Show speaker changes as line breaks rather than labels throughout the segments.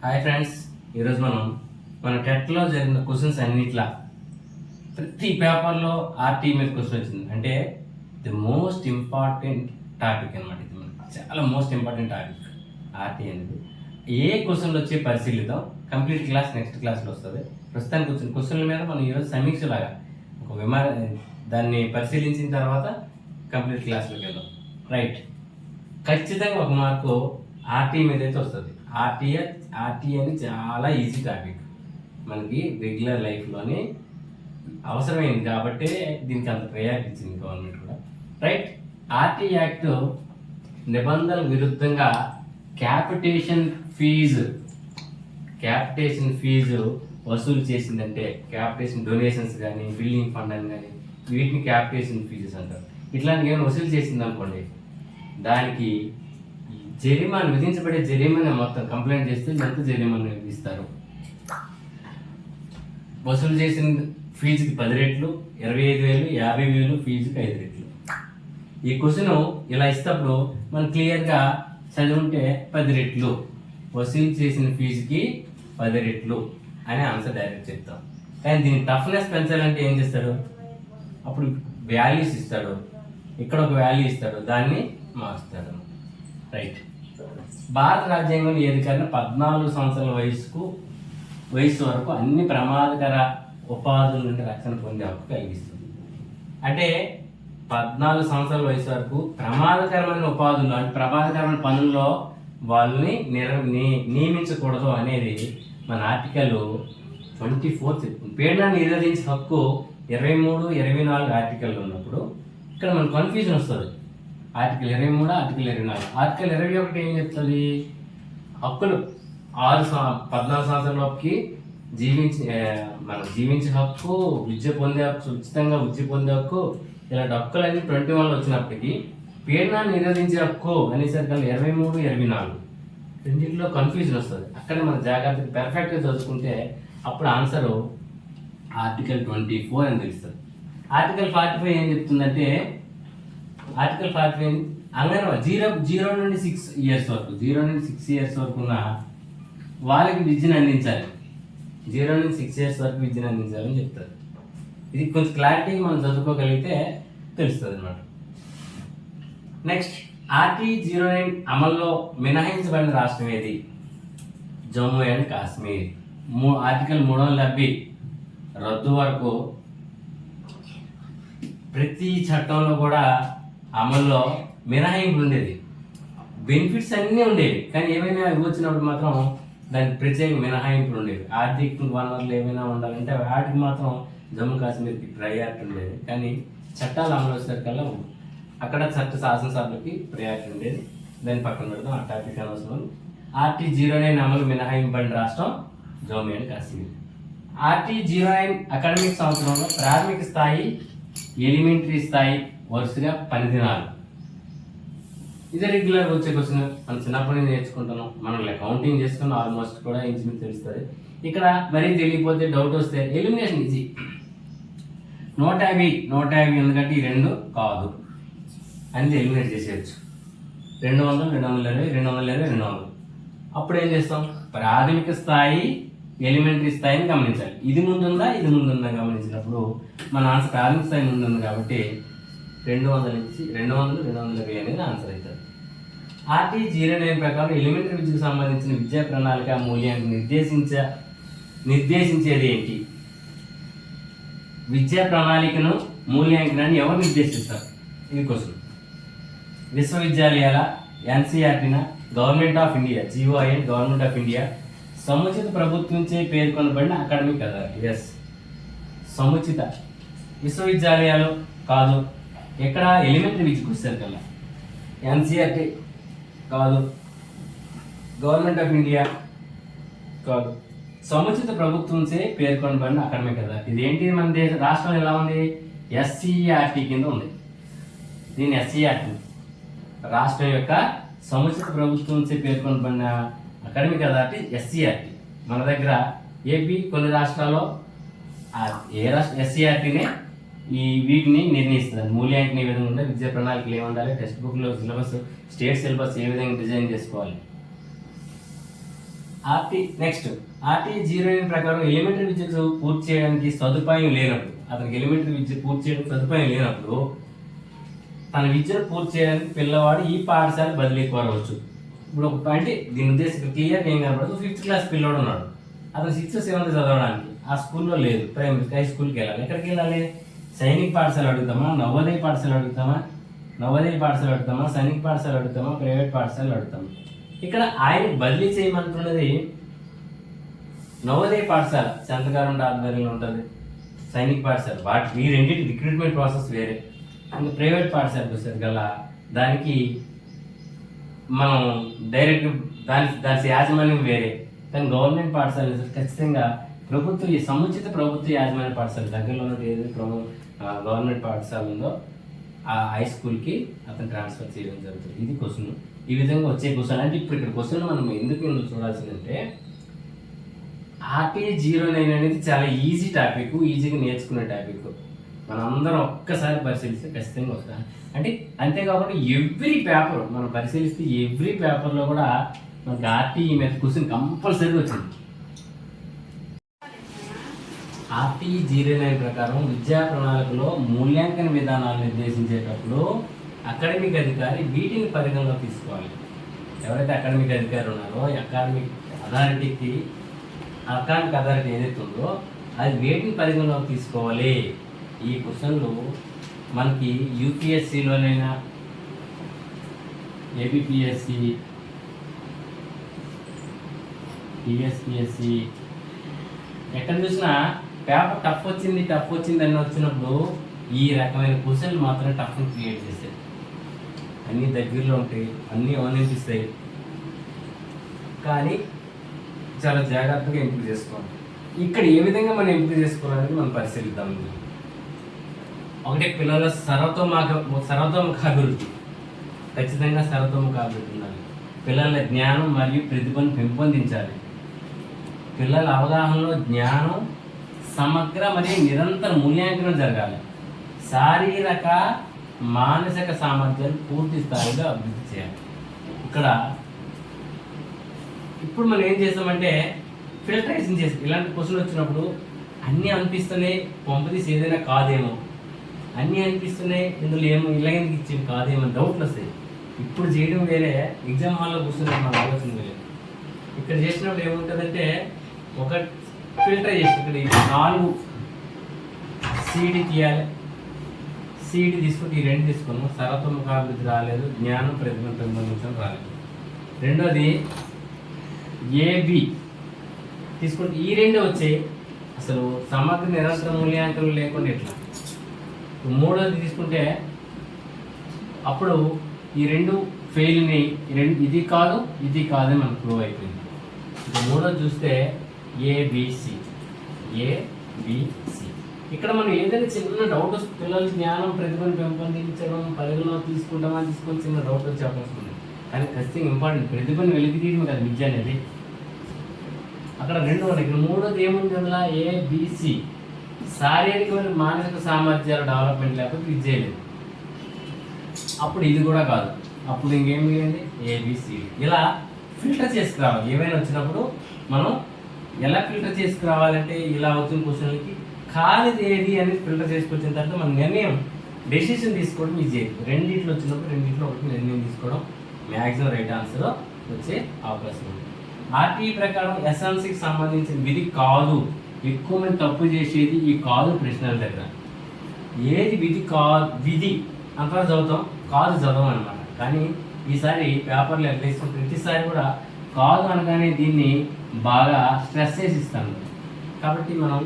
hi friends ఈరోజు మనం మన టెట్లో జరిగిన క్వశ్చన్స్ అన్నిట్లా ప్రతి పేపర్లో ఆర్టీ మీద క్వశ్చన్ వచ్చింది అంటే ది మోస్ట్ ఇంపార్టెంట్ టాపిక్ అనమాట ఇది మనకి చాలా మోస్ట్ ఇంపార్టెంట్ టాపిక్ ఆర్టీ అనేది ఏ క్వశ్చన్లు వచ్చి పరిశీలిద్దాం కంప్లీట్ క్లాస్ నెక్స్ట్ క్లాస్లో వస్తుంది ప్రస్తుతానికి వచ్చిన క్వశ్చన్ల మీద మనం ఈరోజు సమీక్షలాగా ఒక విమాన దాన్ని పరిశీలించిన తర్వాత కంప్లీట్ క్లాస్లోకి వెళ్దాం రైట్ ఖచ్చితంగా ఒక మార్కు ఆర్టీ మీద అయితే వస్తుంది ఆర్టీఏ అని చాలా ఈజీ టాపిక్ మనకి రెగ్యులర్ లైఫ్లోనే అవసరమైంది కాబట్టి దీనికి అంత ప్రయారిటీ ఇచ్చింది గవర్నమెంట్ కూడా రైట్ ఆర్టీ యాక్ట్ నిబంధనల విరుద్ధంగా క్యాపిటేషన్ ఫీజు క్యాపిటేషన్ ఫీజు వసూలు చేసిందంటే క్యాపిటేషన్ డొనేషన్స్ కానీ బిల్డింగ్ ఫండ్ అని కానీ వీటిని క్యాపిటేషన్ ఫీజెస్ అంటారు ఇట్లాంటివి ఏమైనా వసూలు చేసింది అనుకోండి దానికి జరిమానా విధించబడే జరిమానా మొత్తం కంప్లైంట్ చేస్తే ఎంత జరిమానా విధిస్తారు వసూలు చేసిన ఫీజుకి పది రెట్లు ఇరవై ఐదు వేలు యాభై వేలు ఫీజుకి ఐదు రెట్లు ఈ క్వశ్చన్ ఇలా ఇస్తప్పుడు మనం క్లియర్గా చదువుంటే పది రెట్లు వసూలు చేసిన ఫీజుకి పది రెట్లు అనే ఆన్సర్ డైరెక్ట్ చెప్తాం కానీ దీని టఫ్నెస్ పెంచాలంటే ఏం చేస్తారు అప్పుడు వాల్యూస్ ఇస్తాడు ఇక్కడ ఒక వాల్యూ ఇస్తాడు దాన్ని మారుస్తాడు రైట్ భారత రాజ్యాంగంలో ఏది ఏదికైనా పద్నాలుగు సంవత్సరాల వయసుకు వయసు వరకు అన్ని ప్రమాదకర ఉపాధుల నుండి రక్షణ పొందే హక్కు కలిగిస్తుంది అంటే పద్నాలుగు సంవత్సరాల వయసు వరకు ప్రమాదకరమైన ఉపాధులు అంటే ప్రమాదకరమైన పనుల్లో వాళ్ళని నిర నియమించకూడదు అనేది మన ఆర్టికల్ ట్వంటీ ఫోర్త్ పీడనాన్ని నిరోధించే హక్కు ఇరవై మూడు ఇరవై నాలుగు ఆర్టికల్ ఉన్నప్పుడు ఇక్కడ మనకు కన్ఫ్యూజన్ వస్తుంది ఆర్టికల్ ఇరవై మూడు ఆర్టికల్ ఇరవై నాలుగు ఆర్టికల్ ఇరవై ఒకటి ఏం చెప్తుంది హక్కులు ఆరు పద్నాలుగు పద్నాలుగు సంవత్సరాలలోపుకి జీవించి మనం జీవించే హక్కు విద్య పొందే హక్కు ఉచితంగా విద్య పొందే హక్కు ఇలాంటి హక్కులన్నీ ట్వంటీ వన్లో వచ్చినప్పటికీ పీడనాన్ని నిరోధించే హక్కు అనేసరికి ఇరవై మూడు ఇరవై నాలుగు రెండింటిలో కన్ఫ్యూజన్ వస్తుంది అక్కడ మనం జాగ్రత్తగా పెర్ఫెక్ట్గా చదువుకుంటే అప్పుడు ఆన్సరు ఆర్టికల్ ట్వంటీ ఫోర్ అని తెలుస్తుంది ఆర్టికల్ ఫార్టీ ఫైవ్ ఏం చెప్తుందంటే article forty nine zero zero నుండి సిక్స్ ఇయర్స్ వరకు జీరో నుండి సిక్స్ ఇయర్స్ వరకు ఉన్న వాళ్ళకి విద్యను అందించాలి జీరో నుండి సిక్స్ ఇయర్స్ వరకు విద్యను అందించాలని చెప్తారు ఇది కొంచెం క్లారిటీ మనం చదువుకోగలిగితే తెలుస్తుంది అనమాట next RT e zero nine అమల్లో మినహాయించబడిన రాష్ట్రం ఏది జమ్మూ అండ్ కాశ్మీర్ మూ ఆర్టికల్ మూడు వందల డెబ్బై రద్దు వరకు ప్రతి చట్టంలో కూడా అమల్లో మినహాయింపులు ఉండేది బెనిఫిట్స్ అన్నీ ఉండేవి కానీ ఏమైనా వచ్చినప్పుడు మాత్రం దానికి ప్రత్యేక మినహాయింపులు ఉండేవి ఆర్థిక వనరులు ఏమైనా ఉండాలంటే వాటికి మాత్రం జమ్మూ కాశ్మీర్కి ప్రయారిటీ ఉండేది కానీ చట్టాలు అమలు వచ్చేసరికల్లా అక్కడ చట్ట శాసనసభకి ప్రయారిటీ ఉండేది దాన్ని పక్కన పెడతాం ఆ టాపిక్ అనవసరం ఆర్టీ జీరో నైన్ అమలు మినహాయింపడిన రాష్ట్రం Jammu and Kashmir RT zero nine academic సంవత్సరంలో ప్రాథమిక స్థాయి ఎలిమెంటరీ స్థాయి వరుసగా పది దినాలు ఇదే రెగ్యులర్గా వచ్చే క్వశ్చన్ మనం చిన్నప్పటి నుంచి నేర్చుకుంటున్నాం మనం కౌంటింగ్ చేసుకుని ఆల్మోస్ట్ కూడా ఇంచుమించు తెలుస్తుంది ఇక్కడ మరీ తెలియకపోతే డౌట్ వస్తే ఎలిమినేషన్ ఇది నూట యాభై నూట యాభై ఎందుకంటే ఈ రెండు కాదు అని ఎలిమినేట్ చేసేయచ్చు రెండు వందలు రెండు వందల ఇరవై రెండు వందల ఇరవై రెండు వందలు అప్పుడు ఏం చేస్తాం ప్రాథమిక స్థాయి ఎలిమెంటరీ స్థాయిని గమనించాలి ఇది ముందుందా ఇది ముందుందా గమనించినప్పుడు మన ఆన్సర్ ప్రాథమిక స్థాయి ముందుంది కాబట్టి రెండు వందల నుంచి రెండు వందలు రెండు వందల ఇరవై అనేది ఆన్సర్ అవుతుంది ఆర్టీ జీరో నైన్ ప్రకారం ఎలిమెంటరీ విద్యకు సంబంధించిన విద్యా ప్రణాళిక మూల్యాంకనం నిర్దేశించ నిర్దేశించేది ఏంటి విద్యా ప్రణాళికను మూల్యాంకనాన్ని ఎవరు నిర్దేశిస్తారు ఇది క్వశ్చన్ విశ్వవిద్యాలయాల ఎన్సీఆర్టీన గవర్నమెంట్ ఆఫ్ ఇండియా జీఓఐఎన్ గవర్నమెంట్ ఆఫ్ ఇండియా సముచిత ప్రభుత్వంచే పేర్కొనబడిన అకాడమిక్ అథారిటీ ఎస్ సముచిత విశ్వవిద్యాలయాలు కాదు ఎక్కడ ఎలిమెంటరీ విద్యకు కదా ఎన్సీఆర్టీ కాదు గవర్నమెంట్ ఆఫ్ ఇండియా కాదు సముచిత ప్రభుత్వంచే పేర్కొనబడిన అకాడమీ కదా ఇదేంటి మన దేశ రాష్ట్రంలో ఎలా ఉంది ఎస్సీఆర్టీ కింద ఉంది దీని ఎస్సీఆర్టీ రాష్ట్రం యొక్క సముచిత ప్రభుత్వంచే పేర్కొనబడిన అకాడమిక్ కదా ఎస్సీఆర్టీ మన దగ్గర ఏపీ కొన్ని రాష్ట్రాల్లో ఏ రాష్ట్ర ఎస్సీఆర్టీనే ఈ వీటిని నిర్ణయిస్తుంది మూల్యాంకనం ఏ విధంగా ఉంటే విద్యా ప్రణాళికలు ఏమి ఉండాలి టెక్స్ట్ బుక్లో సిలబస్ స్టేట్ సిలబస్ ఏ విధంగా డిజైన్ చేసుకోవాలి ఆర్టీ నెక్స్ట్ ఆర్టీ జీరో ప్రకారం ఎలిమెంటరీ విద్యకు పూర్తి చేయడానికి సదుపాయం లేనప్పుడు అతనికి ఎలిమెంటరీ విద్య పూర్తి చేయడానికి సదుపాయం లేనప్పుడు తన విద్యను పూర్తి చేయడానికి పిల్లవాడు ఈ పాఠశాల బదిలీ కోరవచ్చు ఇప్పుడు ఒక అంటే దీని ఉద్దేశం క్లియర్ ఏం కనబడదు ఫిఫ్త్ క్లాస్ పిల్లవాడు ఉన్నాడు అతను సిక్స్త్ సెవెంత్ చదవడానికి ఆ స్కూల్లో లేదు ప్రైమరీ హై స్కూల్కి వెళ్ళాలి ఎక్కడికి వెళ్ళాలి సైనిక పాఠశాల అడుగుతామా నవోదయ పాఠశాల అడుగుతామా నవోదయ పాఠశాల అడుగుతామా సైనిక పాఠశాల అడుగుతామా ప్రైవేట్ పాఠశాల అడుగుతాము ఇక్కడ ఆయన బదిలీ చేయమంటున్నది నవోదయ పాఠశాల చంద్రకారుండ ఆధ్వర్యంలో ఉంటుంది సైనిక పాఠశాల వాటి ఈ రెండింటి రిక్రూట్మెంట్ ప్రాసెస్ వేరే అండ్ ప్రైవేట్ పాఠశాల చూసారు గల దానికి మనం డైరెక్ట్ దాని దాని యాజమాన్యం వేరే కానీ గవర్నమెంట్ పాఠశాల ఖచ్చితంగా ప్రభుత్వ సముచిత ప్రభుత్వ యాజమాన్య పాఠశాల దగ్గరలో ఉన్నది ప్రభుత్వం గవర్నమెంట్ ఉందో ఆ హై స్కూల్కి అతను ట్రాన్స్ఫర్ చేయడం జరుగుతుంది ఇది క్వశ్చన్ ఈ విధంగా వచ్చే క్వశ్చన్ అంటే ఇప్పుడు ఇక్కడ క్వశ్చన్ మనం ఎందుకు చూడాల్సిందంటే ఆర్టీఏ జీరో నైన్ అనేది చాలా ఈజీ టాపిక్ ఈజీగా నేర్చుకునే టాపిక్ అందరం ఒక్కసారి పరిశీలిస్తే ఖచ్చితంగా వస్తాం అంటే అంతేకాకుండా ఎవ్రీ పేపర్ మనం పరిశీలిస్తే ఎవ్రీ పేపర్లో కూడా మనకి ఆర్టీఈ మీద క్వశ్చన్ కంపల్సరీ వచ్చింది ఆర్టీ జీరో నైన్ ప్రకారం విద్యా ప్రణాళికలో మూల్యాంకన విధానాలు నిర్దేశించేటప్పుడు అకాడమిక్ అధికారి వీటిని పరిగణలో తీసుకోవాలి ఎవరైతే అకాడమిక్ అధికారి ఉన్నారో అకాడమిక్ అథారిటీకి అకాడమిక్ అథారిటీ ఏదైతే ఉందో అది వేటిని పరిగణలో తీసుకోవాలి ఈ క్వశ్చన్లు మనకి యూపీఎస్సిలోనైనా ఏబిపిఎస్సి టీఎస్పిఎస్సి ఎక్కడ చూసినా పేపర్ టఫ్ వచ్చింది టఫ్ వచ్చింది అని వచ్చినప్పుడు ఈ రకమైన క్వశ్చన్లు మాత్రం టఫ్ క్రియేట్ చేస్తాయి అన్నీ దగ్గరలో ఉంటాయి అన్నీ ఆలోచిస్తాయి కానీ చాలా జాగ్రత్తగా ఎంపిక చేసుకోవాలి ఇక్కడ ఏ విధంగా మనం ఎంపిక చేసుకోవాలని మనం పరిశీలిద్దాం ఒకటే పిల్లల సర్వతోముఖ సర్వతోముఖ అభివృద్ధి ఖచ్చితంగా సర్వతోముఖ అభివృద్ధి ఉండాలి పిల్లల జ్ఞానం మరియు ప్రతిభను పెంపొందించాలి పిల్లల అవగాహనలో జ్ఞానం సమగ్ర మరియు నిరంతర మూల్యాంకనం జరగాలి శారీరక మానసిక సామర్థ్యం పూర్తి స్థాయిలో అభివృద్ధి చేయాలి ఇక్కడ ఇప్పుడు మనం ఏం చేస్తామంటే ఫిల్టరేషన్ చేసి ఇలాంటి క్వశ్చన్ వచ్చినప్పుడు అన్నీ అనిపిస్తున్నాయి పంపదీసి ఏదైనా కాదేమో అన్నీ అనిపిస్తున్నాయి ఇందులో ఏమో ఇలా ఎందుకు ఇచ్చేవి కాదేమో డౌట్లు వస్తాయి ఇప్పుడు చేయడం వేరే ఎగ్జామ్ హాల్లో కూర్చున్నాం మన ఆలోచన వేరే ఇక్కడ చేసినప్పుడు ఏముంటుందంటే ఒక ఫిల్టర్ చేసి ఇక్కడ ఈ నాలుగు సీడి తీయాలి సీడి తీసుకుంటే ఈ రెండు తీసుకున్నాం సర్వతోముఖాభివృద్ధి రాలేదు జ్ఞానం ప్రతిభ పెంపొందించడం రాలేదు రెండోది ఏబి తీసుకుంటే ఈ రెండు వచ్చే అసలు సమగ్ర నిరంతర మూల్యాంకనం లేకుండా ఎట్లా మూడోది తీసుకుంటే అప్పుడు ఈ రెండు ఫెయిల్ని రెండు ఇది కాదు ఇది కాదని మనకు ప్రూవ్ అయిపోయింది మూడోది చూస్తే ఏబిసి ఏబిసి ఇక్కడ మనం ఏదైనా చిన్న డౌట్ వస్తుంది పిల్లలు జ్ఞానం ప్రతిభను పెంపొందించడం పరిగణలో తీసుకుంటామని తీసుకొని చిన్న డౌట్ వచ్చే అవకాశం ఉంది కానీ ఖచ్చితంగా ఇంపార్టెంట్ ప్రతిభను తీయడం కదా విద్య అనేది అక్కడ రెండో ఇక్కడ మూడోది ఏముంది అందులో ఏబిసి శారీరకమైన మానసిక సామర్థ్యాల డెవలప్మెంట్ లేకపోతే విద్య లేదు అప్పుడు ఇది కూడా కాదు అప్పుడు ఇంకేం చేయండి ఏబిసి ఇలా ఫిల్టర్ చేసుకురావాలి ఏమైనా వచ్చినప్పుడు మనం ఎలా ఫిల్టర్ చేసుకురావాలంటే ఇలా వచ్చిన క్వశ్చన్లకి ఖాళీది ఏది అనేది ఫిల్టర్ చేసుకొచ్చిన తర్వాత మన నిర్ణయం డెసిషన్ తీసుకోవడం ఈజీ అయింది రెండింటిలో వచ్చినప్పుడు రెండింటిలో ఒకటి నిర్ణయం తీసుకోవడం మ్యాక్సిమం రైట్ ఆన్సర్ వచ్చే అవకాశం ఉంది ఆర్టీ e ప్రకారం ఎస్ఎంసీకి సంబంధించిన విధి కాదు ఎక్కువ మంది తప్పు చేసేది ఈ కాదు ప్రశ్నల దగ్గర ఏది విధి కా విధి అంతా చదువుతాం కాదు చదవం అనమాట కానీ ఈసారి పేపర్లు ఎట్లా ప్రతిసారి కూడా కాదు అనగానే దీన్ని బాగా స్ట్రెస్ చేసి ఇస్తాను కాబట్టి మనం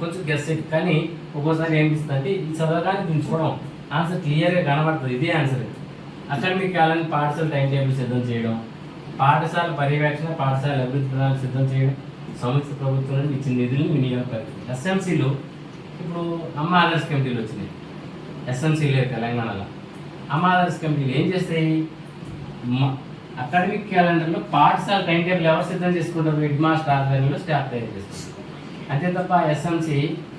కొంచెం గెస్ కానీ ఒక్కోసారి ఏం అంటే ఇది చదవడానికి ఉంచుకోవడం ఆన్సర్ క్లియర్గా కనబడుతుంది ఇదే ఆన్సర్ అకాడమిక్ కాలాన్ని పాఠశాల టైం టేబుల్ సిద్ధం చేయడం పాఠశాల పర్యవేక్షణ పాఠశాల అభివృద్ధి ప్రణాళిక సిద్ధం చేయడం సంయుక్త ప్రభుత్వం ఇచ్చిన నిధులను వినియోగపరిచింది ఎస్ఎంసీలు ఇప్పుడు అమ్మ ఆదర్శ కమిటీలు వచ్చినాయి ఎస్ఎంసీలు తెలంగాణలో అమ్మ ఆదర్శ కమిటీలు ఏం చేస్తాయి అకాడమిక్ క్యాలెండర్లో పాఠశాల టైం టేబుల్ ఎవరు సిద్ధం చేసుకుంటారు హెడ్ మాస్టర్ ఆధ్వర్యంలో స్టాఫ్ తయారు చేస్తారు అంతే తప్ప ఎస్ఎంసి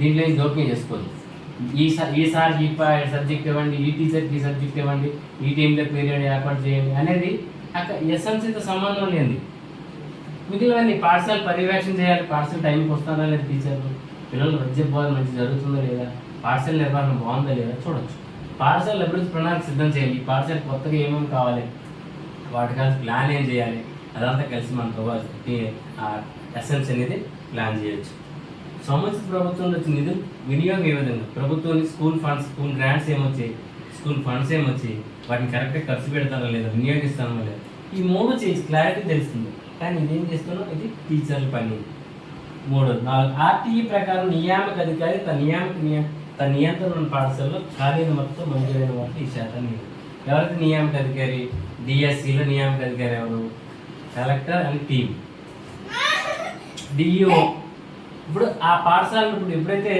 దీంట్లో ఏం జోక్యం చేసుకోదు ఈ ఈసారి ఈ సబ్జెక్ట్ ఇవ్వండి ఈ టీచర్కి ఈ సబ్జెక్ట్ ఇవ్వండి ఈ టీంలో పీరియడ్ ఏర్పాటు చేయండి అనేది అక్కడ ఎస్ఎంసీతో సంబంధం లేని మిగిలినవన్నీ పాఠశాల పర్యవేక్షణ చేయాలి పాఠశాల టైంకి వస్తారా లేదా టీచర్లు పిల్లలు మధ్య బోధన మంచి జరుగుతుందో లేదా పాఠశాల నిర్వహణ బాగుందా లేదా చూడొచ్చు పాఠశాల అభివృద్ధి ప్రణాళిక సిద్ధం చేయాలి పాఠశాల కొత్తగా ఏమేమి కావాలి వాటికి ప్లాన్ ఏం చేయాలి అదంతా కలిసి మనకు ఎస్ఎంస్ అనేది ప్లాన్ చేయొచ్చు సంవత్సర ప్రభుత్వం నుంచి నిధులు వినియోగం ఏ విధంగా ప్రభుత్వానికి స్కూల్ ఫండ్స్ స్కూల్ గ్రాంట్స్ ఏమొచ్చాయి స్కూల్ ఫండ్స్ ఏమొచ్చి వాటిని కరెక్ట్గా ఖర్చు పెడతానో లేదా వినియోగిస్తానో లేదా ఈ మూడు చేసి క్లారిటీ తెలుస్తుంది కానీ ఇదేం చేస్తున్నాం ఇది టీచర్ల పని మూడు నాలుగు ఆర్టీఈ ప్రకారం నియామక అధికారి తన నియామక నియా తన నియంత్రణ పాఠశాలలో ఖాళీ మొత్తం మంజూరైన వారికి ఈ శాతాన్ని ఎవరైతే నియామక అధికారి డిఎస్సిలో నియామక అధికారి ఎవరు collector and team DEO e ఇప్పుడు ఆ పాఠశాలను ఇప్పుడు ఎప్పుడైతే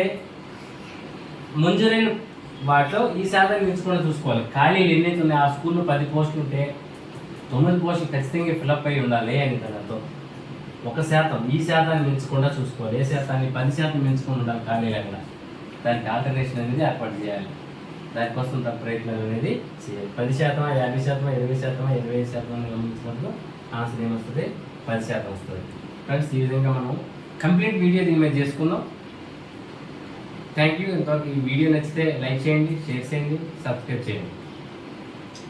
మంజూరైన వాటిలో ఈ శాతం పెంచకుండా చూసుకోవాలి ఖాళీలు ఎన్నైతే ఉన్నాయి ఆ స్కూల్లో పది పోస్టులు ఉంటే తొమ్మిది పోస్టులు ఖచ్చితంగా ఫిలప్ అయి ఉండాలి అని దానితో ఒక శాతం ఈ శాతాన్ని పెంచకుండా చూసుకోవాలి ఏ శాతాన్ని పది శాతం పెంచుకొని ఉండాలి ఖాళీలు అక్కడ దానికి ఆల్టర్నేషన్ అనేది ఏర్పాటు చేయాలి దానికోసం తన ప్రయత్నాలు అనేది చేయాలి పది శాతం యాభై శాతం ఇరవై శాతం ఇరవై ఐదు శాతం గమనించినప్పుడు ఆన్సర్ ఏమొస్తుంది పది శాతం వస్తుంది ఫ్రెండ్స్ ఈ విధంగా మనం కంప్లీట్ వీడియో దీని మీద చేసుకుందాం థ్యాంక్ యూ ఇంతవరకు ఈ వీడియో నచ్చితే లైక్ చేయండి షేర్ చేయండి సబ్స్క్రైబ్ చేయండి